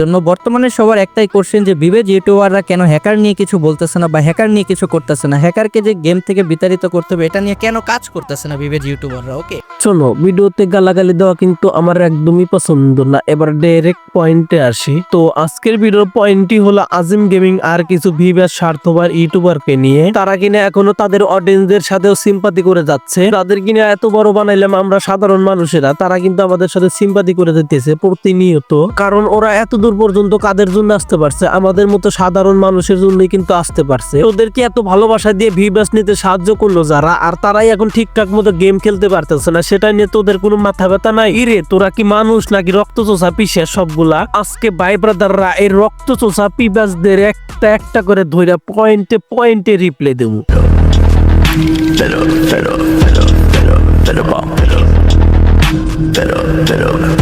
জন্য বর্তমানে সবার একটাই কোশ্চেন যে বিবেজ ইউটিউবাররা কেন হ্যাকার নিয়ে কিছু বলতেছে না বা হ্যাকার নিয়ে কিছু করতেছে না? হ্যাকারকে যে গেম থেকে বিতাড়িত করতে হবে, এটা নিয়ে কেন কাজ করতেছে না বিবেজ ইউটিউবাররা? ওকে শোনো ভিডিওতে গালাগালি দেওয়া কিন্তু আমার একদমই পছন্দ না। এবার ডাইরেক্ট পয়েন্টে আসি। তো আজকের ভিডিওর পয়েন্টটি হলো আজিম গেমিং আর কিছু ভিভার স্বার্থবার ইউটিউবারকে নিয়ে। তারা কিনা এখনও তাদের অডিয়েন্সদের সাথেও সিম্পাতি করে যাচ্ছে। তাদের কিনা এত বড় বানাইলাম আমরা সাধারণ মানুষেরা, তারা কিন্তু আমাদের সাথে সিম্পাতি করে দিতেছে প্রতিনিয়ত। কারণ ওরা এত দূর পর্যন্ত কাদের জন্য আসতে পারছে? আমাদের মতো সাধারণ মানুষের জন্যই কিন্তু আসতে পারছে। ওদেরকে এত ভালোবাসা দিয়ে ভিভাস নিতে সাহায্য করল যারা আর তারাই এখন ঠিকঠাক মতো গেম খেলতে পারতেছে না। সেটা নিয়ে তোদের কোনো মাথা ব্যথা নাই? ইরে তোরা কি মানুষ নাকি রক্ত চোষা পিসে সবগুলা? আজকে ভাই ব্রাদাররা এই রক্ত চোষা পিবাসদের একটা একটা করে ধইরা পয়েন্টে পয়েন্টে রিপ্লে দেবো। Pero, pero, pero, pero, pero, pero, pero, pero, pero, pero.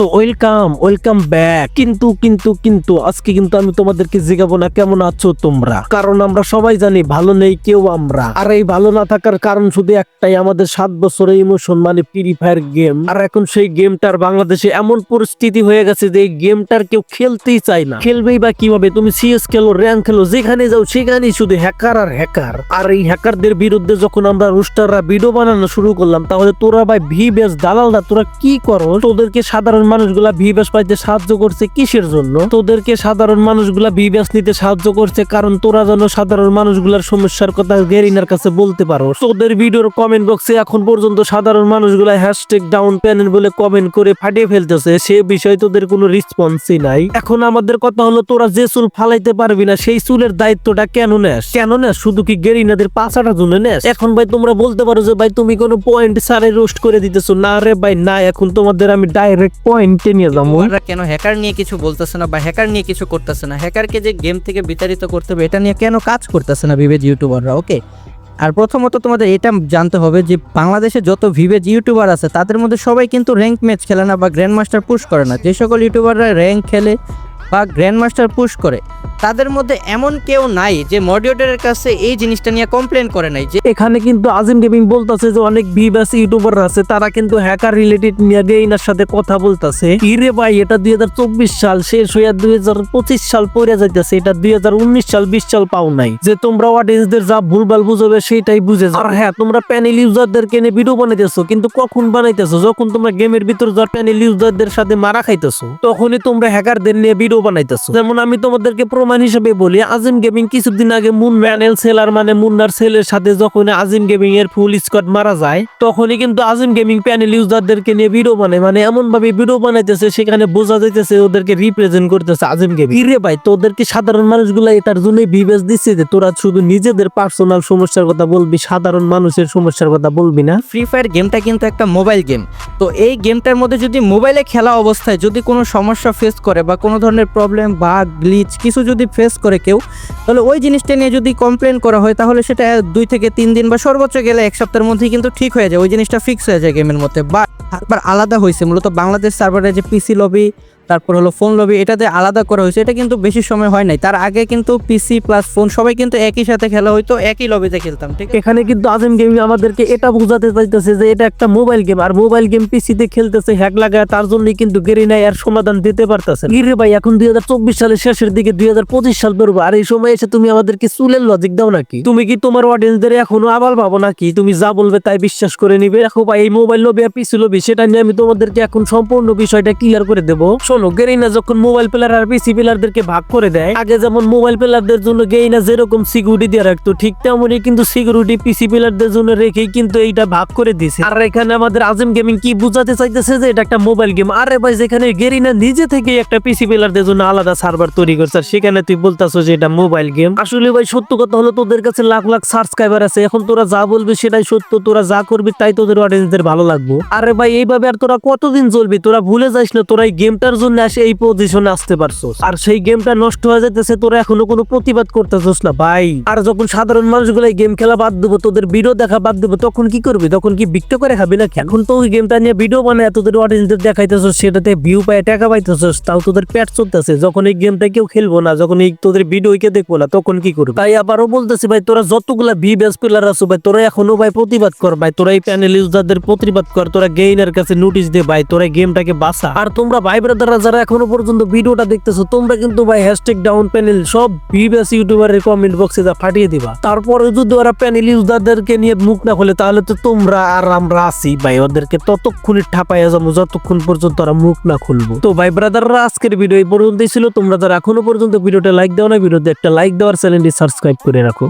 তো ওয়েলকাম ওয়েলকাম ব্যাক কিন্তু কিন্তু কিন্তু, আজকে কিন্তু আমি তোমাদেরকে জিগাবো না কেমন আছো তোমরা? কারণ আমরা সবাই জানি ভালো নেই কেউ আমরা। আর এই ভালো না থাকার কারণ শুধু একটাই, আমাদের সাত বছরের ইমোশন মানে ফ্রি ফায়ার গেম আর এখন সেই গেমটার বাংলাদেশে এমন পরিস্থিতি হয়ে গেছে যে এই গেমটার কেউ খেলতেই চায় না। খেলবেই বা কীভাবে? তুমি সিএস খেলো র্যাঙ্ক খেলো, যেখানে যাও, সেখানেই শুধু হ্যাকার আর হ্যাকার আর এই হ্যাকারদের বিরুদ্ধে যখন আমরা রুস্টাররা ভিডিও বানানো শুরু করলাম, তাহলে তোরা ভাই ভি বেস দালালরা, তোরা কি করো? তোদেরকে সাধারণ মানুষগুলা ভি বেস পাইতে সাহায্য করছে কিসের জন্য? তোদেরকে সাধারণ মানুষগুলা ভি বেস নিতে সাহায্য করছে কারণ তোরা যেন সাধারণ মানুষগুলার সমস্যার কথা গেরিনার কাছে বলতে পারো তোদের ভিডিওর কমেন্ট বক্সে এখন পর্যন্ত সাধারণ মানুষগুলা হ্যাশট্যাগ ডাউন প্যানেল বলে কমেন্ট করে ফাটিয়ে ফেলতেছে, সে বিষয়ে তোদের কোনো রেসপন্সই নাই। এখন আমাদের কথা হলো, তোরা যে চুল ফালাইতে পারবি না, সেই চুলের দায়িত্বটা কেন নেস? কেন নেস? শুধু কি গেরিনাদের পাঁচাটা জন্য নেস? এখন ভাই তোমরা বলতে পারো যে ভাই তুমি কোনো পয়েন্ট সারে রোস্ট করে দিতেছো। না রে ভাই, না, এখন তোমাদের আমি ডাইরেক্ট পয়েন্টে নিয়ে যাব। কেন হ্যাকার নিয়ে কিছু বলতেছে না বা হ্যাকার নিয়ে কিছু করতেছে না? হ্যাকারকে যে গেম থেকে বিতাড়িত করতে হবে, এটা নিয়ে কেন কাজ করতেছে না বিবেজ ইউটিউবাররা ওকে আর প্রথমত তোমাদের এটা জানতে হবে যে বাংলাদেশে যত ভিভেজ ইউটিউবার আছে, তাদের মধ্যে সবাই কিন্তু র্যাঙ্ক ম্যাচ খেলে না বা গ্র্যান্ড মাস্টার পুশ করে না। যে সকল ইউটিউবাররা র্যাঙ্ক খেলে বা গ্র্যান্ড মাস্টার পুশ করে তাদের মধ্যে এমন কেউ নাই যে মডিউটারের কাছে এই জিনিসটা নিয়ে কমপ্লেন করে নাই যে এখানে কিন্তু আজিম গেমিং বলতেছে যে অনেক ভিভাস ইউটিউবার আছে, তারা কিন্তু হ্যাকার রিলেটেড নিয়ে গেইনার সাথে কথা বলতেছে। ইরে ভাই, এটা দুই সাল শেষ হইয়া দুই সাল পড়ে যাইতেছে, এটা দুই সাল, বিশ সাল পাও নাই। যে তোমরা অডিয়েন্সদের যা ভুলভাল বুঝবে সেটাই বুঝে। আর হ্যাঁ তোমরা প্যানেল ইউজারদেরকে নিয়ে ভিডিও বানাইতেছো, কিন্তু কখন বানাইতেছো? যখন তোমরা গেমের ভিতর যা প্যানেল ইউজারদের সাথে মারা খাইতেছো, তখনই তোমরা হ্যাকারদের নিয়ে ভিডিও বানাইতেছো। যেমন আমি তোমাদেরকে প্রমাণ হিসেবে বলি, আজিম গেমিং কিছুদিন আগে মুন প্যানেল সেলার মানে মুন্নার সেলের সাথে যখন আজিম গেমিং এর ফুল স্কোয়াড মারা যায়, তখনই কিন্তু আজিম গেমিং প্যানেল ইউজারদেরকে নিয়ে ভিডিও বানায়। মানে এমন ভাবে ভিডিও বানাইতেছে, সেখানে বোঝা যাইতেছে ওদেরকে রিপ্রেজেন্ট করতেছে আজিম গেমিং। ইরে ভাই, তোদেরকে সাধারণ মানুষগুলা এটার জন্যই বিবেচ দিচ্ছে যে, তোরা শুধু নিজেদের পার্সোনাল সমস্যার কথা বলবি, সাধারণ মানুষের সমস্যার কথা বলবি না। ফ্রি ফায়ার গেমটা কিন্তু একটা মোবাইল গেম তো এই গেমটার মধ্যে যদি মোবাইলে খেলা অবস্থায় যদি কোনো সমস্যা ফেস করে বা কোনো ধরনের প্রবলেম বা গ্লিচ কিছু যদি ফেস করে কেউ, তাহলে ওই জিনিসটা নিয়ে যদি কমপ্লেন করা হয়, তাহলে সেটা দুই থেকে তিন দিন বা সর্বোচ্চ গেলে এক সপ্তাহের মধ্যেই কিন্তু ঠিক হয়ে যায়। ওই জিনিসটা ফিক্স হয়ে যায় গেমের মধ্যে। বা আলাদা হয়েছে। মূলত বাংলাদেশ সার্ভারে যে পিসি লবি তারপর হলো ফোন লবি এটাতে আলাদা করা হয়েছে এটা কিন্তু বেশি সময় হয় নাই। তার আগে কিন্তু পিসি প্লাস ফোন সবাই কিন্তু একই সাথে খেলা হইতো একই লবিতে খেলতাম ঠিক এখানে কিন্তু আজিম গেমিং আমাদেরকে এটা বোঝাতে চাইতেছে যে এটা একটা মোবাইল গেম আর মোবাইল গেম পিসিতে খেলতেছে হ্যাক লাগায় তার জন্যই কিন্তু গেরিনা এর সমাধান দিতে পারতেছে ইরে ভাই এখন দুই হাজার চব্বিশ সালের শেষের দিকে দুই হাজার পঁচিশ সাল পড়ব আর এই সময় এসে তুমি আমাদেরকে চুলের লজিক দাও নাকি? তুমি কি তোমার অডিয়েন্সদের এখনও আবাল পাবো নাকি? তুমি যা বলবে তাই বিশ্বাস করে নিবে। দেখো ভাই এই মোবাইল লবি আর পিসি লবি সেটা নিয়ে আমি তোমাদেরকে এখন সম্পূর্ণ বিষয়টা ক্লিয়ার করে দেবো। শোনো গেরিনা যখন মোবাইল প্লেয়ার আর পিসি প্লেয়ারদেরকে ভাগ করে দেয়, আগে যেমন মোবাইল প্লেয়ারদের জন্য গেইনা যেরকম সিকিউরিটি দিয়ে রাখতো, ঠিক তেমনই কিন্তু সিকিউরিটি পিসি প্লেয়ারদের জন্য রেখেই কিন্তু এইটা ভাগ করে দিছে আর এখানে আমাদের আজিম গেমিং কি বুঝাতে চাইতেছে যে এটা একটা মোবাইল গেম আরে ভাই, যেখানে গেরিনা নিজে থেকে একটা পিসি প্লেয়ারদের জন্য আলাদা সার্ভার তৈরি করছে, আর সেখানে তুই বলতাছো যে এটা মোবাইল গেম আসলে ভাই, সত্য কথা হলো তোদের কাছে লাখ লাখ সাবস্ক্রাইবার আছে, এখন তোরা যা বলবি সেটাই সত্য, তোরা যা করবি তাই তোদের অডিয়েন্সদের ভালো লাগবে। আরে ভাই, এইভাবে আর তোরা কতদিন চলবি তোরা ভুলে যাস না, তোরা এই গেমটার জন্য আসে এই পজিশনে আসতে পারছোস। আর সেই গেমটা নষ্ট হয়ে যেতেছে তোরা এখনও কোনো প্রতিবাদ করতেছস না, ভাই। আর যখন সাধারণ মানুষগুলো এই গেম খেলা বাদ দেবো, তোদের ভিডিও দেখা বাদ দেবো, তখন কি করবি? তখন কি বিক্রি করে খাবি না এখন তো ওই গেমটা নিয়ে ভিডিও বানায়, তোদের অডিয়েন্সদের দেখাইতেছস, সেটাতে ভিউ পায়, টাকা পাইতেছস, তাও তোদের পেট চলতেছে। যখন এই গেমটা কেউ খেলব না, যখন এই তোদের ভিডিও কে দেখব না, তখন কি করবি? তাই আবারও বলতেছি, ভাই, তোরা যতগুলা ভি বেস প্লেয়ার আছো, ভাই, তোরা এখনও ভাই প্রতিবাদ কর, ভাই, তোরা এই প্যানেল ইউজারদের প্রতিবাদ কর, তোরা গেইনের কাছে নোটিশ দে, ভাই, তোরা গেমটাকে বাঁচা। আর তোমরা ভাই ব্রাদাররা যারা এখনও পর্যন্ত ভিডিওটা দেখতেছো, তোমরা কিন্তু ভাই হ্যাশট্যাগ ডাউন প্যানেল সব ভিভাস ইউটিউবারের কমেন্ট বক্সে যা ফাটিয়ে দিবা। তারপরে যদি ওরা প্যানেল ইউজারদেরকে নিয়ে মুখ না খোলে, তাহলে তো তোমরা আর আমরা আছি ভাই। ওদেরকে ততক্ষণই ঠাপাইয়া যাব, যতক্ষণ পর্যন্ত ওরা মুখ না খুলবো। তো ভাই ব্রাদাররা, আজকের ভিডিও এই পর্যন্তই ছিল। তোমরা যারা এখনও পর্যন্ত ভিডিওটা লাইক দাও না ভিডিওতে একটা লাইক দেওয়ার চ্যানেলটি সাবস্ক্রাইব করে রাখো।